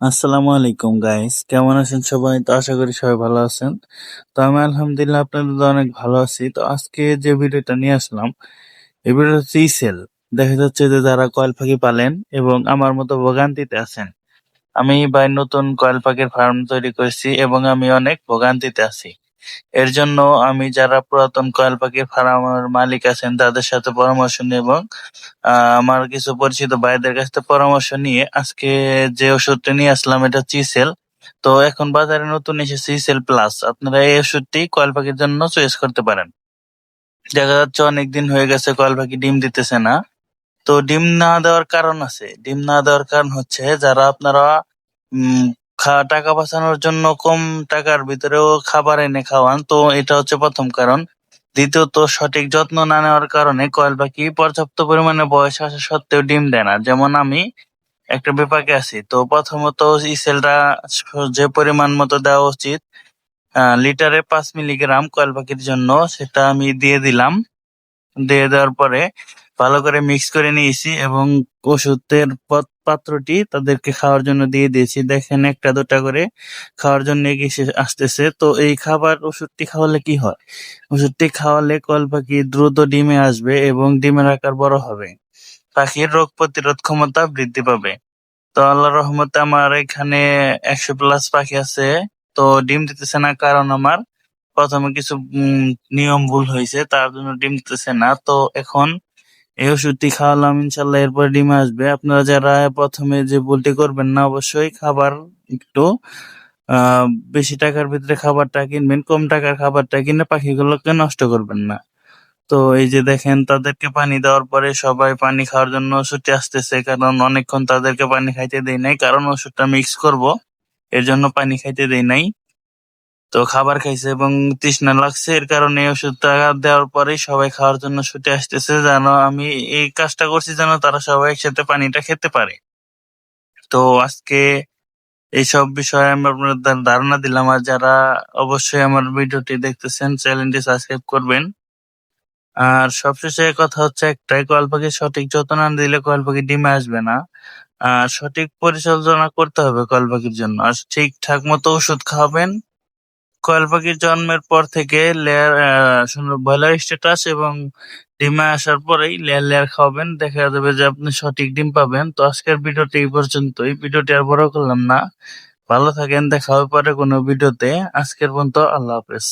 আসসালামু আলাইকুম গাইস কেমন আছেন সবাই? তো আশা করি সবাই ভালো আছেন। তো আমি আলহামদুলিল্লাহ আপনাদের অনেক ভালো আছি। তো আজকে যে ভিডিওটা নিয়ে আসলাম, এই ভিডিওটা হচ্ছে সেল দেখা যাচ্ছে যে যারা কয়েল পাখি পালেন এবং আমার মতো ভোগান্তিতে আছেন, আমি ভাই নতুন কয়েল পাখির ফার্ম তৈরি করেছি এবং আমি অনেক ভোগান্তিতে আছি। এর জন্য আমি যারা পুরাতন কয়েল পাখির ফার্মের মালিক আছেন, তাদের সাথে পরামর্শ নিয়ে এবং আমার কিছু পরিচিত ভাইদের কাছ থেকে পরামর্শ নিয়ে আজকে যে ওষুধটা নিয়ে আসলাম, এটা চিসেল তো এখন বাজারে নতুন এসেছে চিসেল প্লাস। আপনারা এই ওষুধটি কয়েল পাখির জন্য চয়েস করতে পারেন। দেখা যাচ্ছে অনেকদিন হয়ে গেছে কয়েল পাখি ডিম দিতেছে না। তো ডিম না দেওয়ার কারণ আছে। ডিম না দেওয়ার কারণ হচ্ছে যারা আপনারা খা- টাকা বাঁচানোর জন্য কম টাকার ভিতরেও খাবার এনে খাওয়ান। তো এটা হচ্ছে প্রথম কারণ। দ্বিতীয়ত, সঠিক যত্ন না নেওয়ার কারণে কয়েল পাখি পর্যাপ্ত পরিমাণে বয়স আসা সত্ত্বেও ডিম দেয় না। যেমন আমি একটা বিপাকে আছি। তো প্রথমত ইসেলটা যে পরিমাণ মতো দেওয়া উচিত লিটারে পাঁচ মিলিগ্রাম কয়েল পাখির জন্য, সেটা আমি দিয়ে দিলাম। দিয়ে দেওয়ার পরে ভালো করে মিক্স করে নিয়েছি এবং ওষুধের পত- পাত্রটি তাদেরকে খাওয়ার জন্য দিয়ে দিয়েছি। দেখেন, একটা, দুটা করে খাওয়ার জন্য এগিয়ে আসতেছে। তো এই খাবার ওষুধটি খাওয়ালে কি হয়? ওষুধটি খাওয়ালে কল পাখি দ্রুত ডিমে আসবে এবং ডিমের আকার বড় হবে। পাখির রোগ প্রতিরোধ ক্ষমতা বৃদ্ধি পাবে। তো আল্লাহ রহমতে আমার এখানে একশো প্লাস পাখি আছে। তো ডিম দিতেছে না কারণ আমার। প্রথমে কিছু নিয়ম ভুল হয়েছে, তার জন্য ডিম দিতেছে না। তো এখন এই ওষুধটি খাওয়ালাম ইনশাল্লাহ এরপরে ডিম আসবে। আপনারা যারা প্রথমে যে ভুলটি করবেন না, অবশ্যই খাবার একটু বেশি টাকার ভিতরে খাবারটা কিনবেন, কম টাকার খাবারটা কিনে পাখিগুলোকে নষ্ট করবেন না। তো এই যে দেখেন, তাদেরকে পানি দেওয়ার পরে সবাই পানি খাওয়ার জন্য ওষুধটি আসতেছে, কারণ অনেকক্ষণ তাদেরকে পানি খাইতে দেই নাই, কারণ ওষুধটা মিক্স করব, এর জন্য পানি খাইতে দেই নাই। তো খাবার খাইছে এবং তৃষ্ণা লাগছে, এর কারণে ওষুধটা দেওয়ার পরেই সবাই খাওয়ার জন্য ছুটে আসতেছে, যেন আমি এই কাজটা করছি যেন তারা সবাই একসাথে পানিটা খেতে পারে। তো আজকে এইসব বিষয়ে আমি আপনাদের ধারণা দিলাম, আর যারা অবশ্যই আমার ভিডিওটি দেখতেছেন, চ্যানেলটি সাবস্ক্রাইব করবেন। আর সবশেষে কথা হচ্ছে একটাই কয়েল পাখি সঠিক যত্ন না দিলে কয়েল পাখি ডিমে আসবে না। আর সঠিক পরিচালনা করতে হবে কয়েল পাখির জন্য। আর ঠিকঠাক মতো ওষুধ খাওয়াবেন কয়েল পাখির জন্মের পর থেকে লেয়ার ব্রয়লার স্ট্যাটাস এবং ডিমে আসার পরেই লেয়ার লেয়ার খাওয়াবেন। দেখা যাবে যে আপনি সঠিক ডিম পাবেন। তো আজকের ভিডিওটি এই পর্যন্তই। ভিডিওটি আর বড় করলাম না। ভালো থাকেন। দেখা হবে পরে কোনো ভিডিওতে। আজকের পর্যন্ত আল্লাহ হাফেজ।